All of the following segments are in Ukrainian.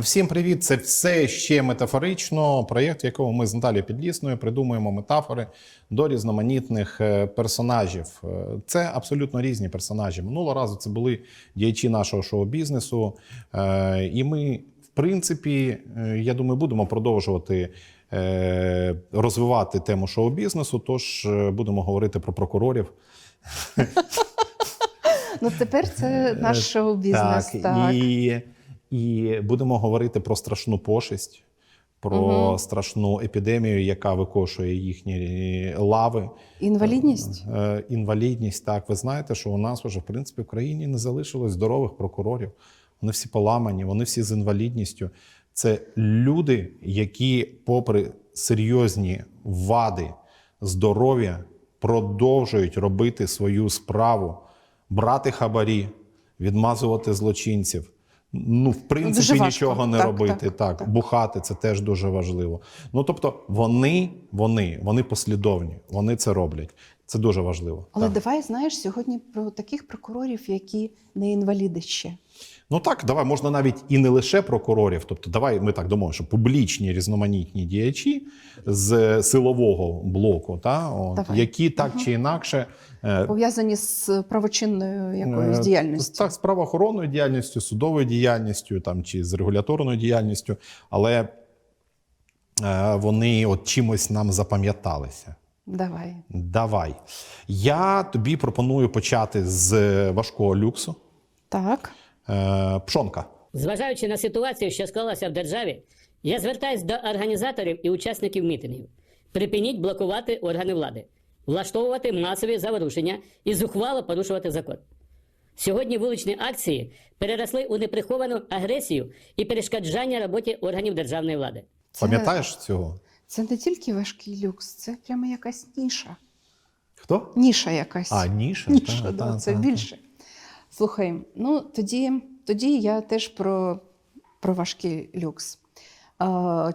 Всім привіт! Це все ще метафорично. Проєкт, в якому ми з Наталією Підлісною придумуємо метафори до різноманітних е, персонажів. Е, Це абсолютно різні персонажі. Минулого разу це були діячі нашого шоу-бізнесу. Е, І ми, в принципі, я думаю, будемо продовжувати розвивати тему шоу-бізнесу. Тож будемо говорити про прокурорів. Ну тепер це наш шоу-бізнес. Так, Так, І, і будемо говорити про страшну пошесть, про Мгм. страшну епідемію, яка викошує їхні лави. Інвалідність. Е, Інвалідність. Так, ви знаєте, що у нас вже в принципі в країні не залишилось здорових прокурорів. Вони всі поламані, вони всі з інвалідністю. Це люди, які, попри серйозні вади здоров'я, продовжують робити свою справу, брати хабарі, відмазувати злочинців. Ну, в принципі, Дуже важко. нічого не Так, робити. так, Так, так. бухати це теж дуже важливо. Ну тобто, вони, вони, вони послідовні, вони це роблять. Це дуже важливо. Але так. давай знаєш сьогодні про таких прокурорів, які не інваліди ще. Ну так, давай можна навіть і не лише прокурорів. Тобто, давай ми так домовимо, що публічні різноманітні діячі з силового блоку, та, от, які так чи інакше е, Пов'язані з правочинною якоюсь Е, діяльністю. Так, з правоохоронною діяльністю, судовою діяльністю там, чи з регуляторною діяльністю, але е, вони от чимось нам запам'яталися. Давай. Давай. Я тобі пропоную почати з важкого люксу. Так. Е, пшонка. Зважаючи на ситуацію, що склалася в державі, я звертаюсь до організаторів і учасників мітингів. Припиніть блокувати органи влади, влаштовувати масові заворушення і зухвало порушувати закон. Сьогодні вуличні акції переросли у неприховану агресію і перешкоджання роботі органів державної влади. Це, Пам'ятаєш цього? це не тільки важкий люкс, це прямо якась ніша. Хто? Ніша якась. А, ніша? Ніша, Та, да, та, це та, більше. Слухай, ну тоді, тоді я теж про, про важкий люкс.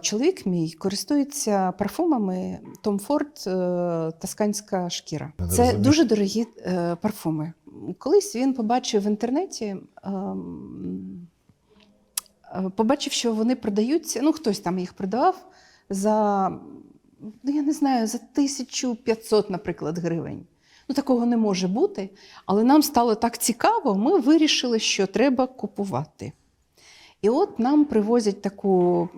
Чоловік мій користується парфумами Tom Ford е, Тосканська шкіра. Це розумію. дуже дорогі е, парфуми. Колись він побачив в інтернеті, ем, е, побачив, що вони продаються. Ну, хтось там їх продавав за, ну я не знаю, за 1500, наприклад, гривень. Ну, такого не може бути. Але нам стало так цікаво, ми вирішили, що треба купувати. І от нам привозять таку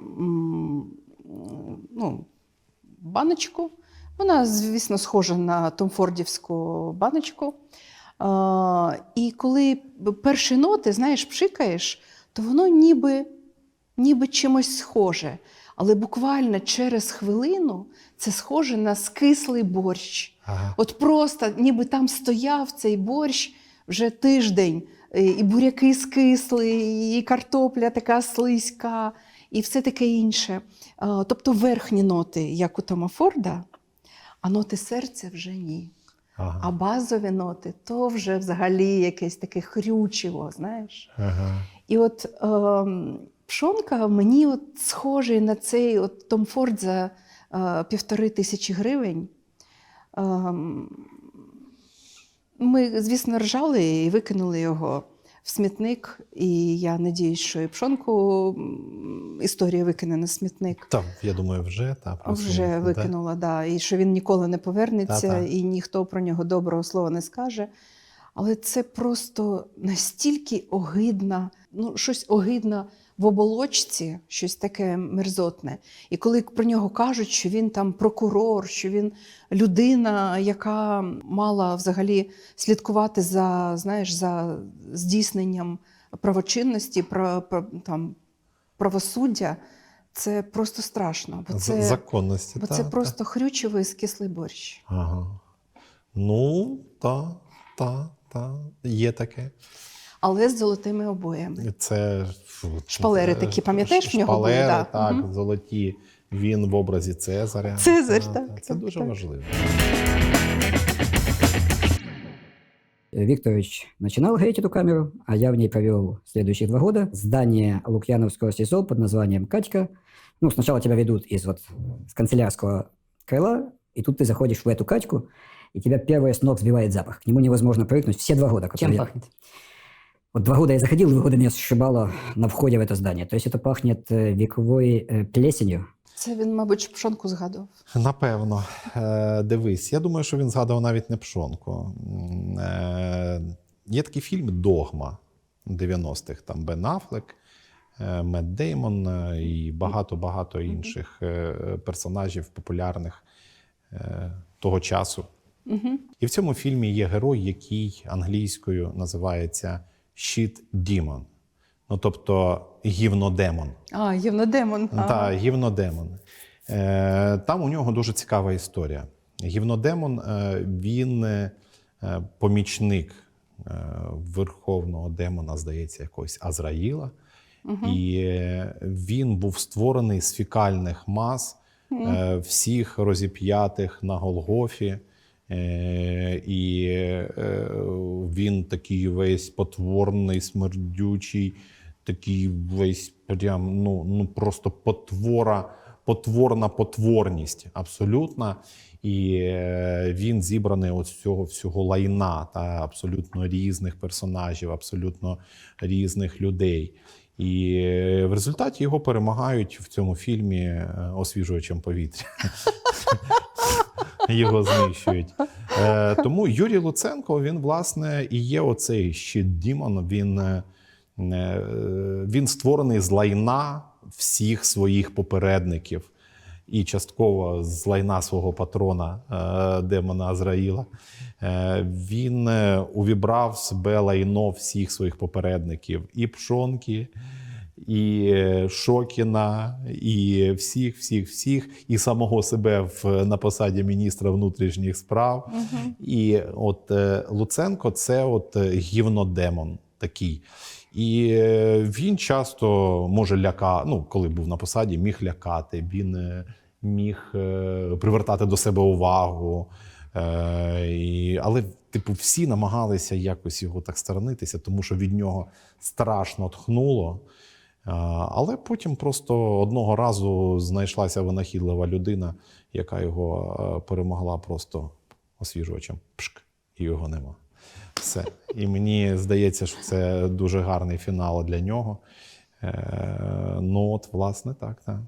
ну, баночку. Вона, звісно, схожа на Томфордівську баночку. І коли перші ноти, знаєш, пшикаєш, то воно ніби, ніби чимось схоже. Але буквально через хвилину це схоже на скислий борщ. Ага. От просто ніби там стояв цей борщ вже тиждень, і і буряки скисли, і картопля така слизька, і все таке інше. Тобто верхні ноти, як у Тома Форда, а ноти серця вже ні. Ага. А базові ноти то вже взагалі якесь таке хрючево, знаєш. Ага. І от ем, пшонка мені от схожий на цей от Том Форд за е, півтори тисячі гривень. Ем, ми, звісно, ржали і викинули його в смітник. І я надіюсь, що і пшонку історія викине на смітник. Там, я думаю, вже та Вже викинула, да. і що він ніколи не повернеться, Та-та. і ніхто про нього доброго слова не скаже. Але це просто настільки огидна, ну, щось огидне в оболочці, щось таке мерзотне. І коли про нього кажуть, що він там прокурор, що він людина, яка мала взагалі слідкувати за, знаєш, за здійсненням правочинності, про, про, там, правосуддя, це просто страшно. Бо це, законності. бо та, це та. просто хрючевий скислий борщ. Ага. Ну, та, та, та, є таке Але з золотими обоями. Це фу, Шпалери це- такі, пам'ятаєш, в нього були, шпалери, да. так, Мгм. золоті. Він в образі Цезаря. Цезарь, Та, так, та, Це так, дуже так. важливо. Викторович начинал греть эту камеру, а я в ней провел следующие два года. Здание Лукьяновского СИЗО под названием «Катька». Ну, сначала тебя ведут из вот с канцелярского крыла, и тут ты заходишь в эту Катьку, и тебя первое с ног сбивает запах. К нему невозможно привыкнуть все два года. которые Чем я- пахнет? Вот два года я заходил, два года меня сшибало на входе в это здание. То есть это пахнет э, вековой э, плесенью. Це він, мабуть, пшонку згадував. Напевно, Е, дивись. Я думаю, що він згадував навіть не пшонку. М, Е, Є такий фільм Догма 90-х. Там Бен Аффлек, е, Мед Деймон е, і багато-багато інших е, персонажів популярних е, того часу. Угу. І в цьому фільмі є герой, який англійською називається Shit Demon. Ну, тобто гівнодемон. А, Євнодемон. Та, гівнодемон. Е, там у нього дуже цікава історія. Гівнодемон е, він е, помічник е, верховного демона, здається, якогось Азраїла. І е, він був створений з фікальних мас е, всіх розіп'ятих на Голгофі. Е, і е, він такий весь потворний, смердючий, такий весь прям, ну, ну просто потвора, потворна потворність абсолютна. І е, він зібраний от цього всього лайна та абсолютно різних персонажів, абсолютно різних людей. І в результаті його перемагають в цьому фільмі освіжувачем повітря. Його знищують. Е, тому Юрій Луценко, він, власне, і є оцей щит Дімон. Він, е, е, він створений з лайна всіх своїх попередників. І частково з лайна свого патрона е, демона Азраїла. Е, він увібрав в себе лайно всіх своїх попередників: і Пшонки, і Шокіна, і всіх, всіх, всіх, і самого себе в, на посаді міністра внутрішніх справ. І от е, Луценко це от е, гівнодемон такий. І е, він часто може лякати, ну, коли був на посаді, міг лякати, він міг привертати до себе увагу. І, але, типу, всі намагалися якось його так сторонитися, тому що від нього страшно тхнуло. Але потім просто одного разу знайшлася винахідлива людина, яка його е, перемогла просто освіжувачем. Пшк, і його нема. Все. І мені здається, що це дуже гарний фінал для нього. Е, ну, от, власне, так, так.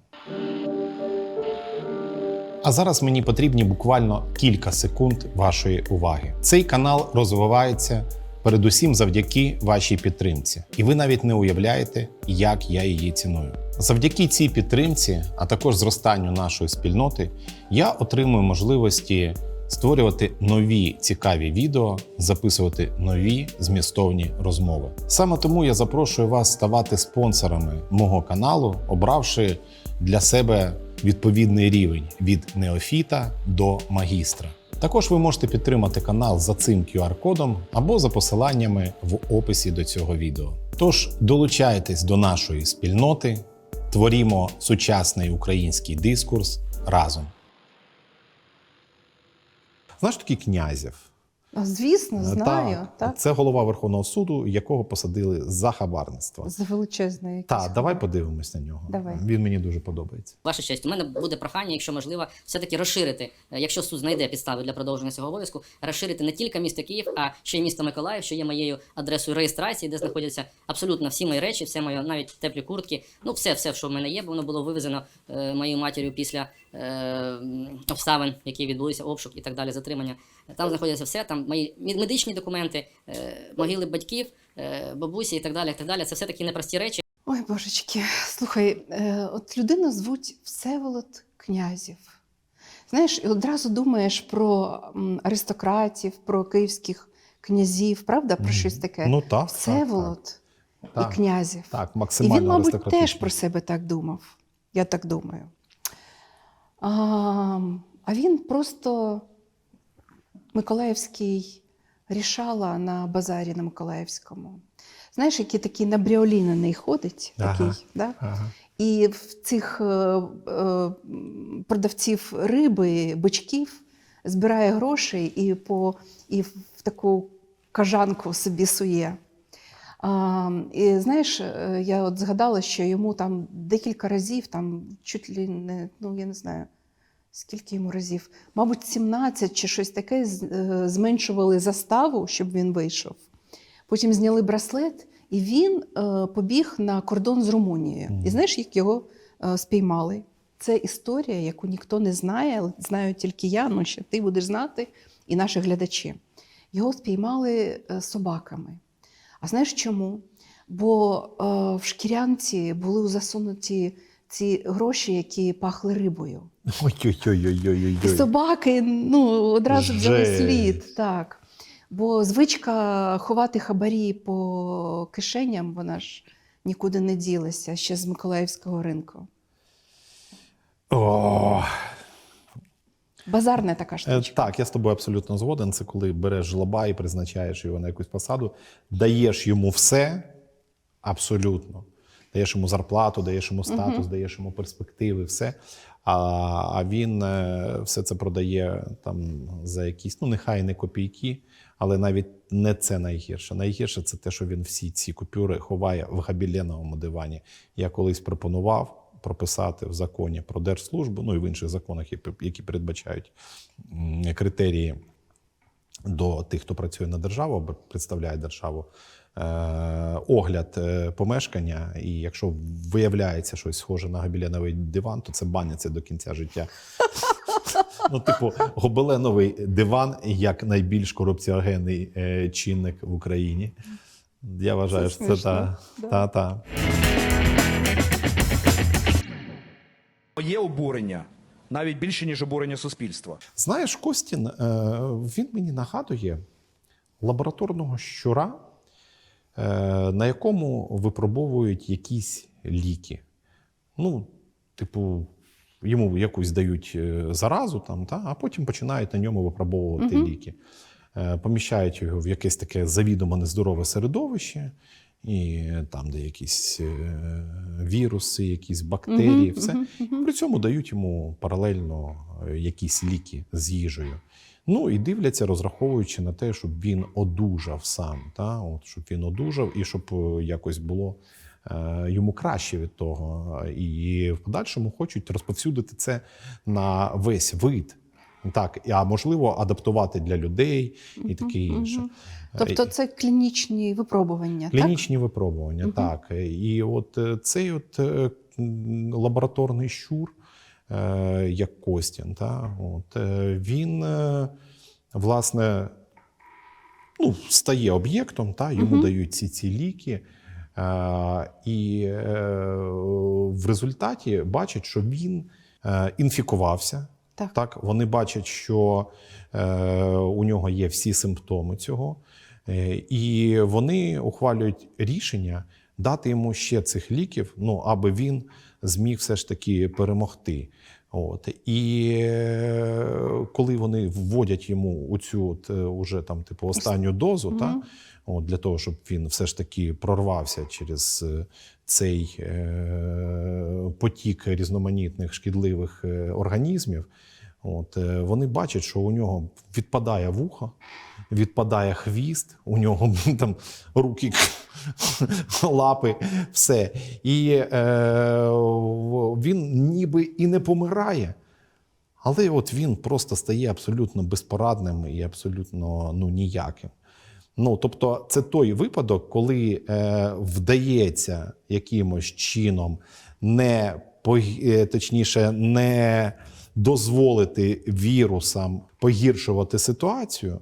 А зараз мені потрібні буквально кілька секунд вашої уваги. Цей канал розвивається передусім завдяки вашій підтримці, і ви навіть не уявляєте, як я її ціную. Завдяки цій підтримці, а також зростанню нашої спільноти, я отримую можливості створювати нові цікаві відео, записувати нові змістовні розмови. Саме тому я запрошую вас ставати спонсорами мого каналу, обравши для себе відповідний рівень від неофіта до магістра. Також ви можете підтримати канал за цим QR-кодом або за посиланнями в описі до цього відео. Тож долучайтесь до нашої спільноти, творімо сучасний український дискурс разом. Знаєш такий князів? Звісно, знаю. Так, Так, Це голова Верховного суду, якого посадили за хабарництво. За величезний якийсь. Так, давай подивимось на нього. Давай. Він мені дуже подобається. Ваша честь, у мене буде прохання, якщо можливо, все-таки розширити, е, якщо суд знайде підстави для продовження цього обов'язку, розширити не тільки місто Київ, а ще й місто Миколаїв, що є моєю адресою реєстрації, де знаходяться абсолютно всі мої речі, все моє, навіть теплі куртки, ну все, все, що в мене є, бо воно було вивезено е, моєю матір'ю після е, обставин, які відбулися, обшук і так далі, затримання. Там знаходиться все, там мої медичні документи, е, могили батьків, е, бабусі і так далі. і так далі. Це все такі непрості речі. Ой, божечки, слухай, е, от людину звуть Всеволод Князів. Знаєш, і одразу думаєш про аристократів, про київських князів, правда, про щось таке. Ну так. Всеволод Так, і князів. Так, І максимально він, мабуть, теж про себе так думав. Я так думаю. А, а він просто Миколаївський рішала на базарі на Миколаївському. Знаєш, який такий набріолінений ходить, Ага. такий, да? Ага. і в цих е, е, продавців риби, бичків збирає гроші і, по, і в таку кажанку собі сує. А, і знаєш, е, я от згадала, що йому там декілька разів, там чуть ли не, ну я не знаю, скільки йому разів, мабуть, 17 чи щось таке е, зменшували заставу, щоб він вийшов. Потім зняли браслет І він е, побіг на кордон з Румунією. І знаєш, як його е, спіймали? Це історія, яку ніхто не знає, але знаю тільки я, ну ще ти будеш знати, і наші глядачі. Його спіймали собаками. А знаєш чому? Бо в шкірянці були засунуті ці гроші, які пахли рибою. І Ой-ой-ой-ой-ой. собаки ну, одразу взяли слід. Так. Бо звичка ховати хабарі по кишеням, вона ж нікуди не ділася ще з Миколаївського ринку. О, Базарна така Е, штучка. Так, я з тобою абсолютно згоден. Це коли береш жлоба і призначаєш його на якусь посаду, даєш йому все, абсолютно. Даєш йому зарплату, даєш йому статус, даєш йому перспективи, все. А, а він е, все це продає там за якісь, ну нехай не копійки, але навіть не це найгірше. Найгірше це те, що він всі ці купюри ховає в габіленовому дивані. Я колись пропонував прописати в законі про держслужбу, ну і в інших законах, які- які передбачають критерії до тих, хто працює на державу або представляє державу. Е, Огляд е, помешкання, і якщо виявляється щось схоже на гобеленовий диван, то це баняться до кінця життя. Ну, типу, гобеленовий диван як найбільш корупціогенний е, чинник в Україні. Я вважаю, що це та, та, та. Є обурення навіть більше, ніж обурення суспільства. Знаєш, Костін, він мені нагадує лабораторного щура, на якому випробовують якісь ліки. Ну, типу, йому якусь дають е, заразу, там, та, а потім починають на ньому випробовувати ліки. Е, Поміщають його в якесь таке завідомо нездорове середовище, і там, де якісь е, віруси, якісь бактерії, все. При цьому дають йому паралельно е, якісь ліки з їжею. Ну і дивляться, розраховуючи на те, щоб він одужав сам, та? От, щоб він одужав і щоб е, якось було е, йому краще від того. І в подальшому хочуть розповсюдити це на весь вид. Так, а можливо, адаптувати для людей і таке інше. Тобто це клінічні випробування. Клінічні випробування, так. І от е, цей от е, лабораторний щур, е, як Костін, та, от, е, він, е, власне, ну, стає об'єктом, та, йому дають ці, ці ліки. Е, і е, в результаті бачать, що він е, інфікувався. Так. Так, вони бачать, що е, у нього є всі симптоми цього, е, і вони ухвалюють рішення дати йому ще цих ліків, ну аби він зміг все ж таки перемогти. От і е, коли вони вводять йому оцю от, е, уже там, типу, останню дозу, та, от, для того, щоб він все ж таки прорвався через е, цей е, потік різноманітних шкідливих організмів, от, вони бачать, що у нього відпадає вухо, відпадає хвіст, у нього там руки, лапи, все. І е, він ніби і не помирає. Але от він просто стає абсолютно безпорадним і абсолютно ну, ніяким. Ну, тобто, це той випадок, коли е, вдається якимось чином не е, точніше, не дозволити вірусам погіршувати ситуацію.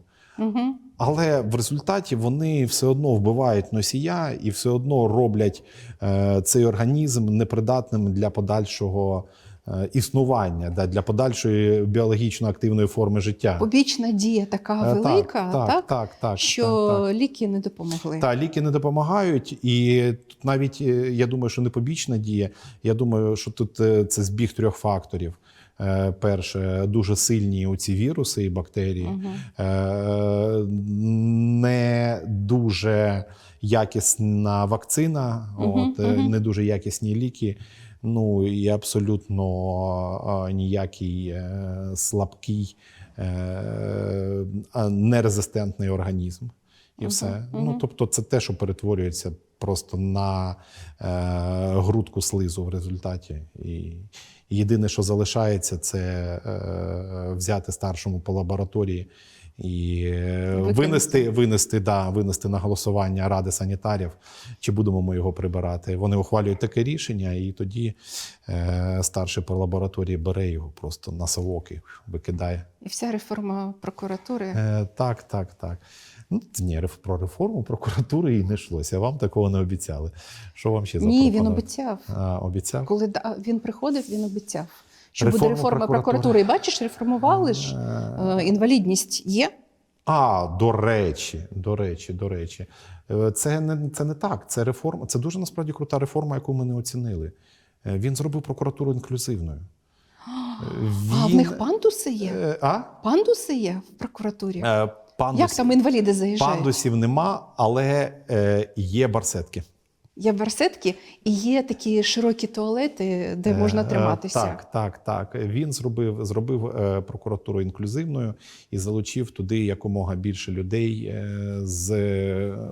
Але в результаті вони все одно вбивають носія і все одно роблять е, цей організм непридатним для подальшого е, існування, да, для подальшої біологічно активної форми життя. Побічна дія така Е, так, велика, так, так, так, так, що так, так. ліки не допомогли. Та ліки не допомагають, і тут навіть я думаю, що не побічна дія. Я думаю, що тут це збіг трьох факторів. Е, Перше, дуже сильні оці віруси і бактерії, Е, не дуже якісна вакцина, от, е, не дуже якісні ліки. Ну і абсолютно ніякий слабкий, нерезистентний організм. І все. Ну, тобто, це те, що перетворюється просто на е, грудку слизу в результаті. І єдине, що залишається, це е, взяти старшому по лабораторії І е, винести, винести, да, винести на голосування ради санітарів, чи будемо ми його прибирати. Вони ухвалюють таке рішення, і тоді е, старший по лабораторії бере його просто на совок і викидає. І вся реформа прокуратури. Е, так, так, так. Ну, ні, про реформу прокуратури і не йшлося. Вам такого не обіцяли. Що вам ще Ні, він обіцяв. А, обіцяв? Коли він приходив, він обіцяв, що буде Реформа прокуратури. прокуратури. І бачиш, реформували ж е, інвалідність є. А, до речі, до речі, до речі. Е, Це не, це не так. Це реформа. Це дуже насправді крута реформа, яку ми не оцінили. Е, Він зробив прокуратуру інклюзивною. Е, А в них пандуси є? Е, А? Пандуси є в прокуратурі. Е, Пандусів, Як там інваліди заїжджають? пандусів нема, але е, є барсетки. Є барсетки і є такі широкі туалети, де можна Е, триматися. Так, так, так. Він зробив, зробив е, прокуратуру інклюзивною і залучив туди якомога більше людей е, з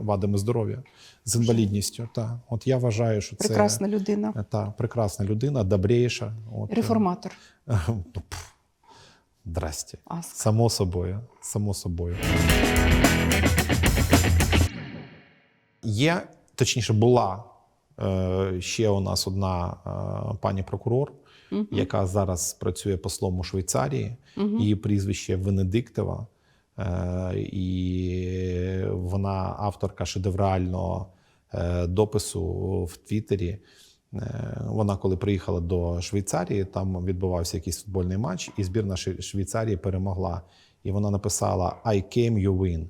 вадами здоров'я, з інвалідністю. Так. От я вважаю, що це Прекрасна людина. е, та, прекрасна людина, добріша. От, е, Реформатор. ну, пф, Здрасте. Само собою. Само собою. Є, точніше, була е, ще у нас одна е, пані прокурор, яка зараз працює послом у Швейцарії. Її прізвище Венедиктова. Е, і вона авторка шедеврального допису в Твіттері. Вона, коли приїхала до Швейцарії, там відбувався якийсь футбольний матч, і збірна Швейцарії перемогла. І вона написала I came, you win.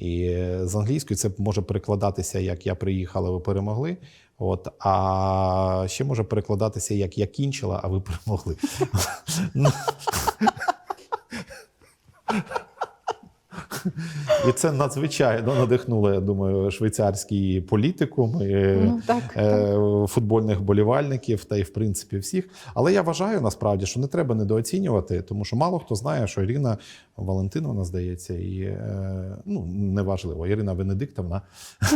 І з англійської це може перекладатися як Я приїхала, ви перемогли. От, а ще може перекладатися як Я кінчила, а ви перемогли. І це надзвичайно надихнуло, я думаю, швейцарський політикум, і, Ну, так, е, футбольних болівальників та й в принципі всіх. Але я вважаю насправді, що не треба недооцінювати, тому що мало хто знає, що Ірина Валентиновна, здається, і е, ну неважливо, Ірина Венедиктовна.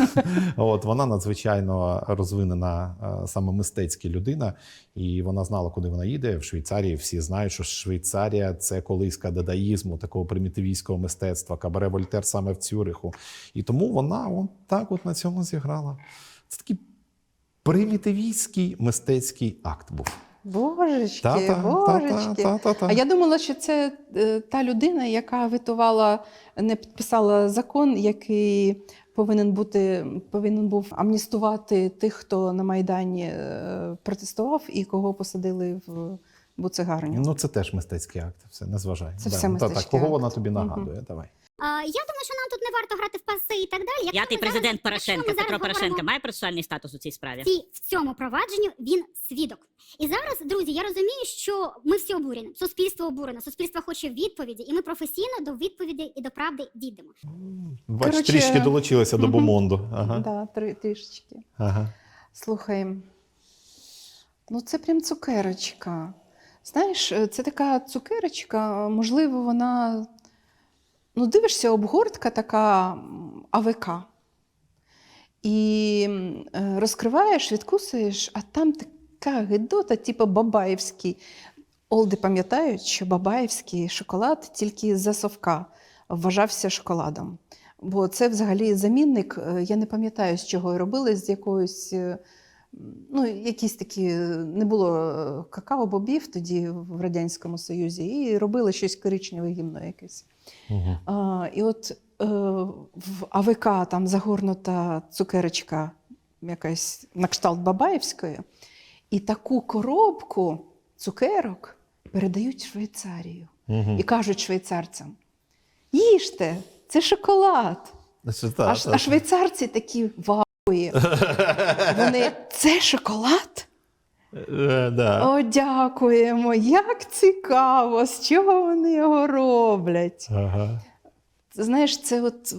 От вона надзвичайно розвинена е, саме мистецька людина, і вона знала, куди вона їде. В Швейцарії всі знають, що Швейцарія це колиска дадаїзму, такого примітивістського мистецтва, кабаре Вольтер саме в Цюриху. І тому вона от так от на цьому зіграла. Це такий примітивістський мистецький акт був. Божечки, Та-та, божечки. та-та, та-та. А я думала, що це е, та людина, яка витувала, не підписала закон, який повинен бути, повинен був амністувати тих, хто на Майдані е, протестував і кого посадили в буцегарню. Ну, це теж мистецький акт. Все, не зважай. Це Да. все Ну, та, мистецький так, кого акт. вона тобі нагадує? Давай. Я думаю, що нам тут не варто грати в паси і так далі. Якщо П'ятий ми президент Порошенка, Петро Порошенка, має процесуальний статус у цій справі? ці- в цьому провадженню він свідок. І зараз, друзі, я розумію, що ми всі обурені. Суспільство обурено, суспільство хоче відповіді, і ми професійно до відповіді і до правди дійдемо. Бач, Коротше, трішки долучилася до мгм. бомонду. Ага. Да, три, трішечки. Ага. Слухай, ну це прям цукерочка. Знаєш, е, це така цукерочка, можливо, вона. Ну, дивишся, обгортка така АВК. І е, розкриваєш, відкусуєш, а там така гидота, типу бабаєвський. Олди пам'ятають, що бабаєвський шоколад тільки з-за совка вважався шоколадом. Бо це взагалі замінник, е, я не пам'ятаю, з чого робили, з якоїсь. Ну, якісь такі е, не було е, какао-бобів тоді в Радянському Союзі, і робили щось коричневе гімно якесь. Угу. А, і от е, в АВК там загорнута цукерочка, якась на кшталт Бабаєвської, і таку коробку цукерок передають в Швейцарію. Угу. І кажуть швейцарцям: їжте, це шоколад. А, ш- а швейцарці такі вауї. Вони це шоколад? Е, да. О, дякуємо! Як цікаво! З чого вони його роблять? Ага. Знаєш, це от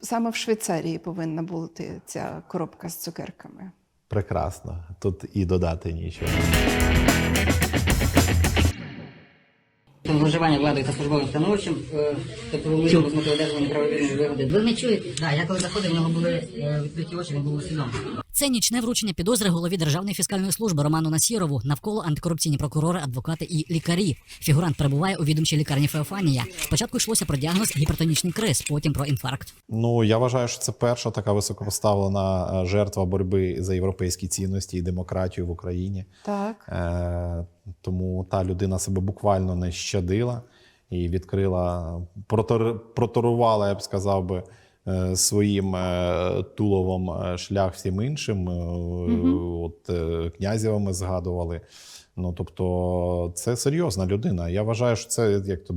саме в Швейцарії повинна бути ця коробка з цукерками. Прекрасно. Тут і додати нічого. Зловживання владою та службовим становищем, е, тобто вилучено з метою одержання правовірної вигоди. Ви не чуєте? Так, я коли заходив, в нього були е, відкриті очі, він був усвідомлений. Це нічне вручення підозри голові Державної фіскальної служби Роману Насірову навколо антикорупційні прокурори, адвокати і лікарі. Фігурант перебуває у відомчій лікарні Феофанія. Спочатку йшлося про діагноз гіпертонічний криз, потім про інфаркт. Ну я вважаю, що це перша така високопоставлена е, жертва боротьби за європейські цінності і демократію в Україні. Так. Е, тому та людина себе буквально не щадила і відкрила, протор, проторувала, я б сказав би, своїм е, туловом е, шлях всім іншим. Е, От е, Князєва ми згадували. Ну, тобто, це серйозна людина. Я вважаю, що це як то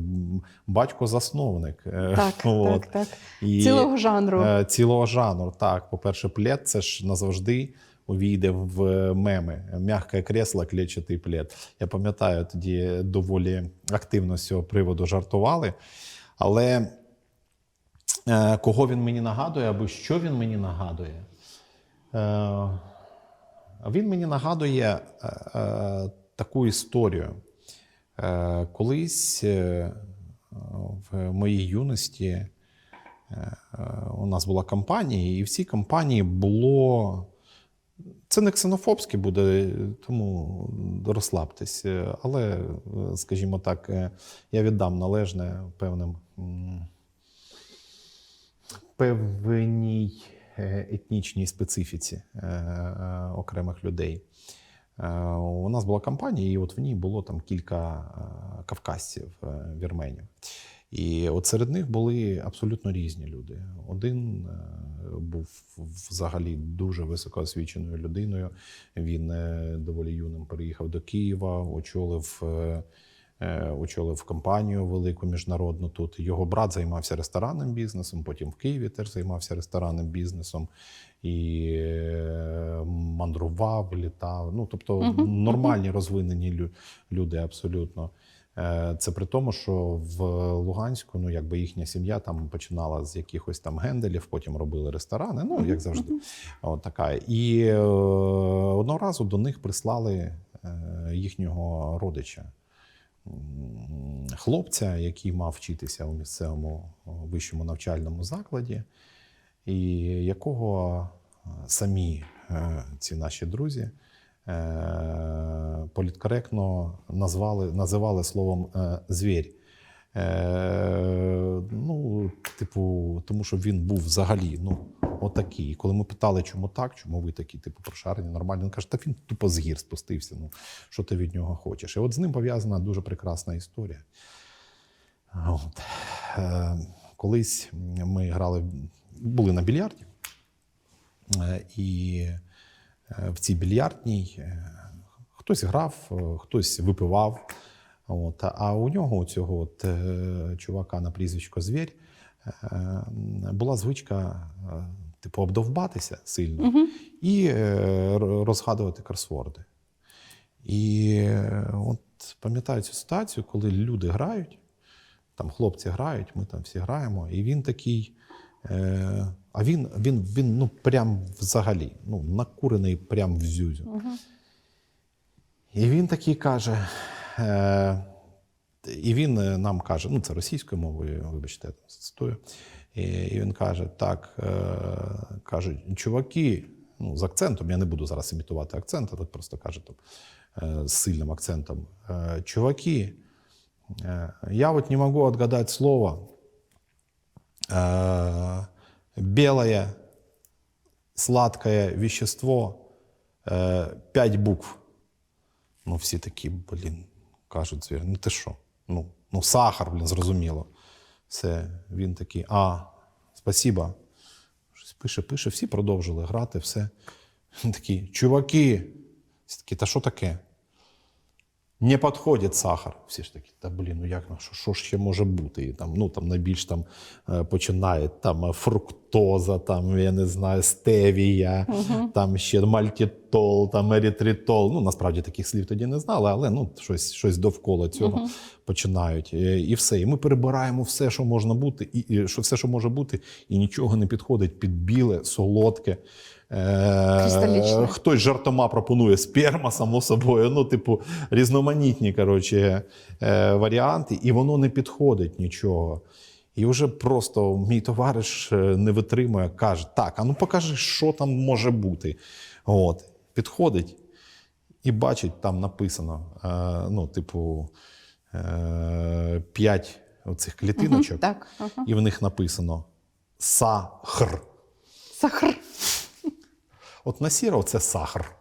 батько-засновник. е, Так, от. так, так. І, Цілого жанру. Е, цілого жанру. Так, по-перше, плед це ж назавжди увійде в меми. Мягке кресло, клетчатий плед. Я пам'ятаю, тоді доволі активно з цього приводу жартували. Але е, кого він мені нагадує, або що він мені нагадує? Е, він мені нагадує е, е, таку історію. Е, колись е, в моїй юності е, е, у нас була кампанія, і в цій кампанії було. Це не ксенофобське буде, тому розслабтесь. Е, Але, е, скажімо так, е, я віддам належне певним певній е, етнічній специфіці е, е, окремих людей. У нас була кампанія, і от в ній було там кілька кавказців, вірменів. І от серед них були абсолютно різні люди. Один був взагалі дуже високоосвіченою людиною. Він доволі юним переїхав до Києва, очолив. Е, Очолив компанію велику міжнародну тут. Його брат займався ресторанним бізнесом, потім в Києві теж займався ресторанним бізнесом і е, мандрував, літав. Ну, тобто нормальні розвинені люди абсолютно. Е, Це при тому, що в Луганську, ну якби їхня сім'я там починала з якихось там генделів, потім робили ресторани, ну як завжди. От така. І е, одного разу до них прислали е, їхнього родича, хлопця, який мав вчитися у місцевому вищому навчальному закладі, і якого е, самі е, ці наші друзі е, політкоректно назвали, називали словом Звірь. звір. Е, ну, типу, тому що він був взагалі ну, отакий. Коли ми питали, чому так, чому ви такі, типу, прошарені, нормальні, він каже, та він тупо з гір спустився. Ну, що ти від нього хочеш? І от з ним пов'язана дуже прекрасна історія. От. Е, колись ми грали, були на більярді, е, і е, в цій більярдній е, хтось грав, е, хтось випивав. От, а у нього, у цього от, е, чувака на прізвисько Звір, е, була звичка, е, типу, обдовбатися сильно і е, розгадувати кросворди. І от пам'ятаю цю ситуацію, коли люди грають, там хлопці грають, ми там всі граємо, і він такий. А він, він, він ну, прям взагалі, ну, накурений прям в зюзю. І він такий каже. Е, і він е, нам каже, ну це російською мовою, вибачте, я там цитую. І, і він каже: так, е, каже, чуваки, ну, з акцентом, я не буду зараз імітувати акцент, а так просто каже там, е, з сильним акцентом. Е, чуваки, э, я вот не могу отгадать слово. Э, белое сладкое вещество, э, пять букв. Ну, всі такі, блін, Кажуть звір, ну ти що? Ну, ну сахар, блін, зрозуміло. Все, він такий, а, спасіба. Щось пише, пише, всі продовжили грати, все. Він такий, чуваки, всі такі, та що таке? Не підходить сахар. Всі ж такі, та блін, ну як ну, що, що ще може бути? І там, ну, там найбільш там е, починає там е, фруктоза, там, я не знаю, стевія, там ще мальтітол, там ерітритол. Ну, насправді таких слів тоді не знали, але ну, щось, щось довкола цього починають. Е, І все. І ми перебираємо все, що можна бути, і, і що все, що може бути, і нічого не підходить під біле, солодке. Е, Хтось жартома пропонує сперма, само собою. Ну, типу, різноманітні коротше, е, варіанти, і воно не підходить нічого. І вже просто мій товариш е, не витримує, каже: так, а ну покажи, що там може бути. От, підходить і бачить, там написано: е, ну, типу, е, п'ять оцих клітиночок, Так. Ага. і в них написано сахар. Сахар. От насіров це сахар.